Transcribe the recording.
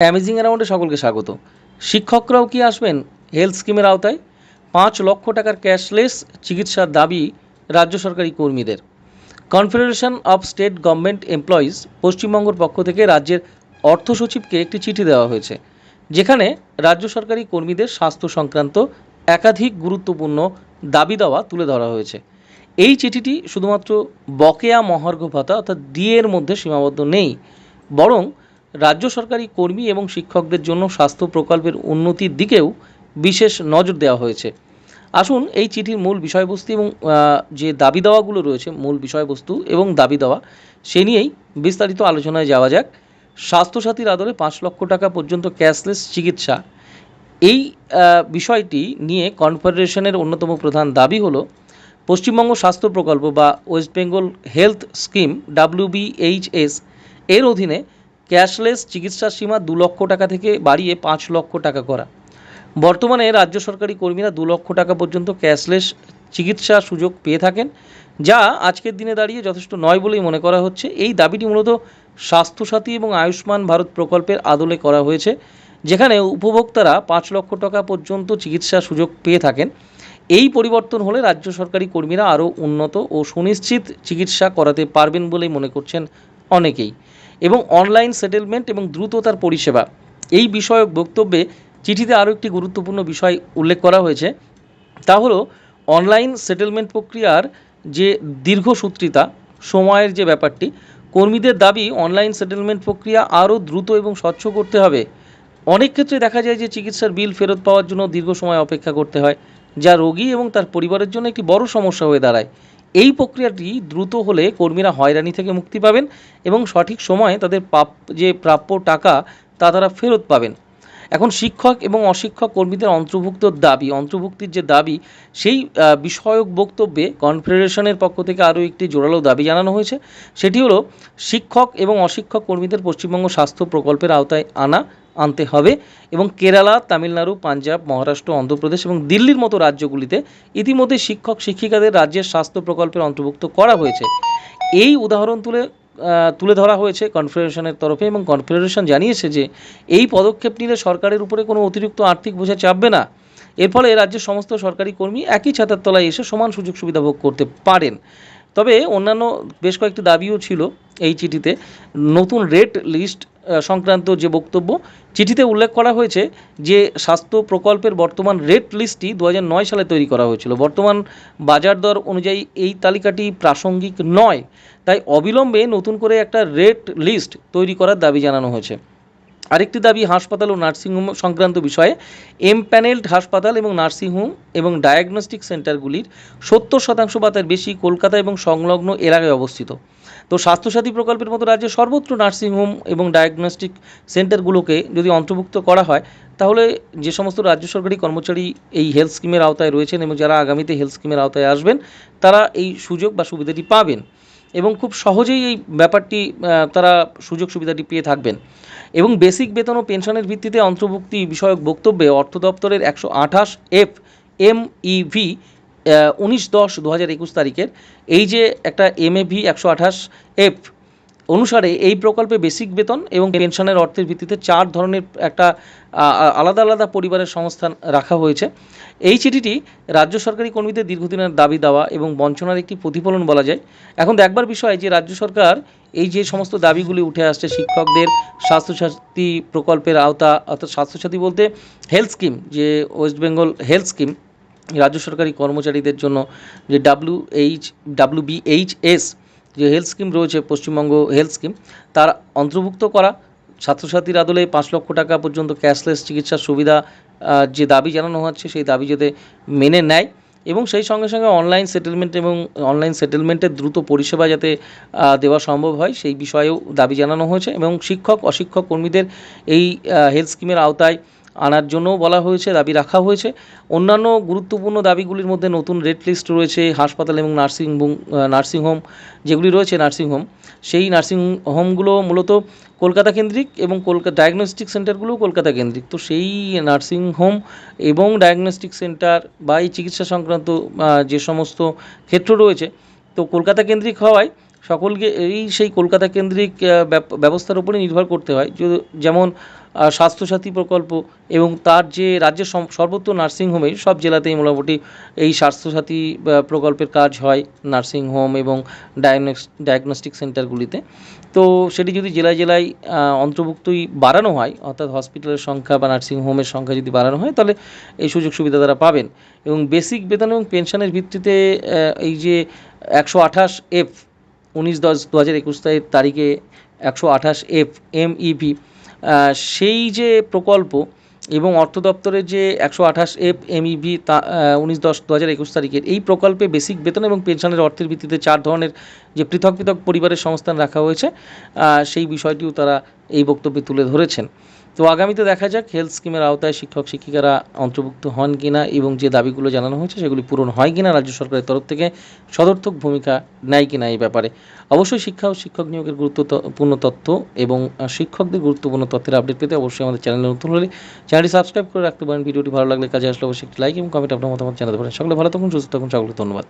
Amazing অ্যারাউন্ডে সকলকে স্বাগত। শিক্ষকরাও কি আসবেন হেলথ স্কিমের আওতায়? পাঁচ লক্ষ টাকার ক্যাশলেস চিকিৎসার দাবি রাজ্য সরকারি কর্মীদের। Confederation of state government employees পশ্চিমবঙ্গের পক্ষ থেকে রাজ্যের অর্থ সচিবকে একটি চিঠি দেওয়া হয়েছে, যেখানে রাজ্য সরকারি কর্মীদের স্বাস্থ্য সংক্রান্ত একাধিক গুরুত্বপূর্ণ দাবি দেওয়া তুলে ধরা হয়েছে। এই চিঠিটি শুধুমাত্র বকেয়া মহার্ঘ ভাতা অর্থাৎ ডিএ এর মধ্যে সীমাবদ্ধ নেই, বরং রাজ্য সরকারি কর্মী এবং শিক্ষকদের জন্য স্বাস্থ্য প্রকল্পের উন্নতির দিকেও বিশেষ নজর দেওয়া হয়েছে। আসুন এই চিঠির মূল বিষয়বস্তু এবং যে দাবি দাওয়াগুলো রয়েছে, মূল বিষয়বস্তু এবং দাবি দেওয়া, সে নিয়েই বিস্তারিত আলোচনায় যাওয়া যাক। স্বাস্থ্যসাথীর আদলে পাঁচ লক্ষ টাকা পর্যন্ত ক্যাশলেস চিকিৎসা। এই বিষয়টি নিয়ে কনফেডারেশনের অন্যতম প্রধান দাবি হলো, পশ্চিমবঙ্গ স্বাস্থ্য প্রকল্প বা West Bengal health scheme WBHS এর অধীনে ক্যাশলেস চিকিৎসার সীমা দু লক্ষ টাকা থেকে বাড়িয়ে পাঁচ লক্ষ টাকা করা। বর্তমানে রাজ্য সরকারি কর্মীরা দু লক্ষ টাকা পর্যন্ত ক্যাশলেস চিকিৎসা সুযোগ পেয়ে থাকেন, যা আজকের দিনে দাঁড়িয়ে যথেষ্ট নয় বলেই মনে করা হচ্ছে। এই দাবিটি মূলত স্বাস্থ্যসাথী এবং আয়ুষ্মান ভারত প্রকল্পের আদলে করা হয়েছে, যেখানে উপভোক্তারা পাঁচ লক্ষ টাকা পর্যন্ত চিকিৎসা সুযোগ পেয়ে থাকেন। এই পরিবর্তন হলে রাজ্য সরকারি কর্মীরা আরও উন্নত ও সুনিশ্চিত চিকিৎসা করাতে পারবেন বলেই মনে করছেন অনেকেই। এবং অনলাইন সেটেলমেন্ট এবং দ্রুততার পরিষেবা। এই বিষয়ক বক্তব্যে চিঠিতে আরও একটি গুরুত্বপূর্ণ বিষয় উল্লেখ করা হয়েছে। তা হলো, অনলাইন সেটেলমেন্ট প্রক্রিয়ার যে দীর্ঘসূত্রিতা সময়ের যে ব্যাপারটি, কর্মীদের দাবি অনলাইন সেটেলমেন্ট প্রক্রিয়া আরও দ্রুত এবং স্বচ্ছ করতে হবে। অনেক ক্ষেত্রে দেখা যায় যে চিকিৎসার বিল ফেরত পাওয়ার জন্য দীর্ঘ সময় অপেক্ষা করতে হয়, যা রোগী এবং তার পরিবারের জন্য একটি বড় সমস্যা হয়ে দাঁড়ায়। এই প্রক্রিয়াটি দ্রুত হলে কর্মীরা হয়রানি থেকে মুক্তি পাবেন এবং সঠিক সময়ে তাদের প্রাপ যে প্রাপ্য টাকা, তা তারা ফেরত পাবেন। এখন শিক্ষক এবং অশিক্ষক কর্মীদের অন্তর্ভুক্ত দাবি, অন্তর্ভুক্তির যে দাবি, সেই বিষয়ক বক্তব্যে কনফেডারেশনের পক্ষ থেকে আরও একটি জোরালো দাবি জানানো হয়েছে। সেটি হলো, শিক্ষক এবং অশিক্ষক কর্মীদের পশ্চিমবঙ্গ স্বাস্থ্য প্রকল্পের আওতায় আনা আনতে হবে এবং কেরালা, তামিলনাড়ু, পাঞ্জাব, মহারাষ্ট্র, অন্ধ্রপ্রদেশ এবং দিল্লির মতো রাজ্যগুলিতে ইতিমধ্যে শিক্ষক শিক্ষিকাদের রাজ্যের স্বাস্থ্য প্রকল্পের অন্তর্ভুক্ত করা হয়েছে। এই উদাহরণ তুলে তুলে ধরা হয়েছে কনফেডারেশনের তরফে এবং কনফেডারেশন জানিয়েছে যে এই পদক্ষেপ নিলে সরকারের উপরে কোনো অতিরিক্ত আর্থিক বোঝা চাপবে না। এর ফলে রাজ্যের সমস্ত সরকারি কর্মী একই ছাতার তলায় এসে সমান সুযোগ সুবিধা ভোগ করতে পারেন। তবে অন্যান্য বেশ কয়েকটি দাবিও ছিল এই চিঠিতে। নতুন রেট লিস্ট সংক্রান্ত যে বক্তব্য, চিঠিতে উল্লেখ করা হয়েছে যে স্বাস্থ্য প্রকল্পের বর্তমান রেট লিস্টটি দু সালে তৈরি করা হয়েছিল। বর্তমান বাজার দর অনুযায়ী এই তালিকাটি প্রাসঙ্গিক নয়। তাই অবিলম্বে নতুন করে একটা রেট লিস্ট তৈরি করার দাবি জানানো হয়েছে। আরেকটি দাবি, হাসপাতাল ও নার্সিংহোম সংক্রান্ত বিষয়ে এমপ্যানেলড হাসপাতাল এবং নার্সিংহোম এবং ডায়াগনস্টিক সেন্টারগুলির সত্তর শতাংশ বা তার বেশি কলকাতা এবং সংলগ্ন এলাকায় অবস্থিত। তো স্বাস্থ্যসাথী প্রকল্পের মতো রাজ্যের সর্বত্র নার্সিংহোম এবং ডায়াগনস্টিক সেন্টারগুলোকে যদি অন্তর্ভুক্ত করা হয়, তাহলে যে সমস্ত রাজ্য সরকারি কর্মচারী এই হেলথ স্কিমের আওতায় রয়েছেন এবং যারা আগামীতে হেলথ স্কিমের আওতায় আসবেন, তারা এই সুযোগ বা সুবিধাটি পাবেন এবং খুব সহজেই এই ব্যাপারটি তারা সুযোগ সুবিধাটি পেয়ে থাকবেন। এবং বেসিক বেতন ও পেনশনের ভিত্তিতে অন্তর্ভুক্তি বিষয়ক বক্তব্যে অর্থ দপ্তরের একশো আঠাশ এফ এম ইভি উনিশ দশ দু হাজার একুশ তারিখের এই যে একটা এম এ ভি একশো আঠাশ এফ অনুসারে এই প্রকল্পে বেসিক বেতন এবং পেনশনের অর্থের ভিত্তিতে চার ধরনের একটা আলাদা আলাদা পরিবারের সংস্থান রাখা হয়েছে। এই চিঠিটি রাজ্য সরকারি কর্মীদের দীর্ঘদিনের দাবি দেওয়া এবং বঞ্চনার একটি প্রতিফলন বলা যায়। এখন দেখবার বিষয় যে রাজ্য সরকার এই যে সমস্ত দাবিগুলি উঠে আসছে শিক্ষকদের স্বাস্থ্যসাথী প্রকল্পের আওতা, অর্থাৎ স্বাস্থ্যসাথী বলতে হেলথ স্কিম যে ওয়েস্ট বেঙ্গল হেলথ স্কিম রাজ্য সরকারি কর্মচারীদের জন্য যে ডাব্লিউ এইচ ডাব্লিউ বিএইচএস যে হেলথ স্কিম রয়েছে, পশ্চিমবঙ্গ হেলথ স্কিম তার অন্তর্ভুক্ত করা। ছাত্রছাত্রীর আদলে পাঁচ লক্ষ টাকা পর্যন্ত ক্যাশলেস চিকিৎসার সুবিধা যে দাবি জানানো হচ্ছে, সেই দাবি যাতে মেনে নেয় এবং সেই সঙ্গে সঙ্গে অনলাইন সেটেলমেন্ট এবং অনলাইন সেটেলমেন্টের দ্রুত পরিষেবা যাতে দেওয়া সম্ভব হয়, সেই বিষয়েও দাবি জানানো হয়েছে এবং শিক্ষক, অশিক্ষক কর্মীদের এই হেলথ স্কিমের আওতায় আনার জন্যও বলা হয়েছে, দাবি রাখা হয়েছে। অন্যান্য গুরুত্বপূর্ণ দাবিগুলির মধ্যে নতুন রেড লিস্ট রয়েছে, হাসপাতাল এবং নার্সিং নার্সিংহোম যেগুলি রয়েছে নার্সিংহোম সেই নার্সিং হোমগুলো মূলত কলকাতা কেন্দ্রিক এবং কলকাতা ডায়াগনস্টিক সেন্টারগুলোও কলকাতা কেন্দ্রিক। তো সেই নার্সিং হোম এবং ডায়াগনস্টিক সেন্টার বা এই চিকিৎসা সংক্রান্ত যে সমস্ত ক্ষেত্র রয়েছে, তো কলকাতা কেন্দ্রিক হওয়ায় সকলকে এই সেই কলকাতা কেন্দ্রিক ব্যবস্থার উপরে নির্ভর করতে হয়। যেমন স্বাস্থ্যসাথী প্রকল্প এবং তার যে রাজ্যের সর্বত্র নার্সিংহোমে সব জেলাতেই মোটামুটি এই স্বাস্থ্যসাথী প্রকল্পের কাজ হয় নার্সিংহোম এবং ডায়াগনস ডায়াগনস্টিক সেন্টারগুলিতে। তো সেটি যদি জেলায় জেলায় অন্তর্ভুক্তই বাড়ানো হয়, অর্থাৎ হসপিটালের সংখ্যা বা নার্সিংহোমের সংখ্যা যদি বাড়ানো হয়, তাহলে এই সুযোগ সুবিধা তারা পাবেন। এবং বেসিক বেতন এবং পেনশনের ভিত্তিতে এই যে একশো আঠাশ এফ, উনিশ দশ দু হাজার একুশ তারিখে একশো আঠাশ এফ এমইভি সেই যে প্রকল্প এবং অর্থ দপ্তরের যে একশো আঠাশ এফ এমইভি তা উনিশ দশ দু হাজার একুশ তারিখের এই প্রকল্পে বেসিক বেতন এবং পেনশনের অর্থের ভিত্তিতে চার ধরনের যে পৃথক পৃথক পরিবারের সংস্থান রাখা হয়েছে সেই বিষয়টিও তারা এই বক্তব্যে তুলে ধরেছেন। তো আগামীতে দেখা যাক হেলথ স্কিমের আওতায় শিক্ষক, শিক্ষিকারা অন্তর্ভুক্ত হন কিনা এবং যে দাবিগুলো জানানো হয়েছে সেগুলি পূরণ হয় কিনা রাজ্য সরকারের তরফ থেকে সদর্থক ভূমিকা নেয় কিনা এই ব্যাপারে। অবশ্যই শিক্ষা ও শিক্ষক নিয়োগের গুরুত্বপূর্ণ তথ্য এবং শিক্ষকদের গুরুত্বপূর্ণ তথ্যের আপডেট পেতে অবশ্যই আমাদের চ্যানেলে নতুন হলে চ্যানেলটি সাবস্ক্রাইব করে রাখতে পারেন। ভিডিওটি ভালো লাগলে কাজে আসলে অবশ্যই একটি লাইক এবং কমেন্ট আপনার মতামত জানাতে পারেন। সকলে ভালো থাকুন, সুস্থ থাকুন, সকলকে ধন্যবাদ।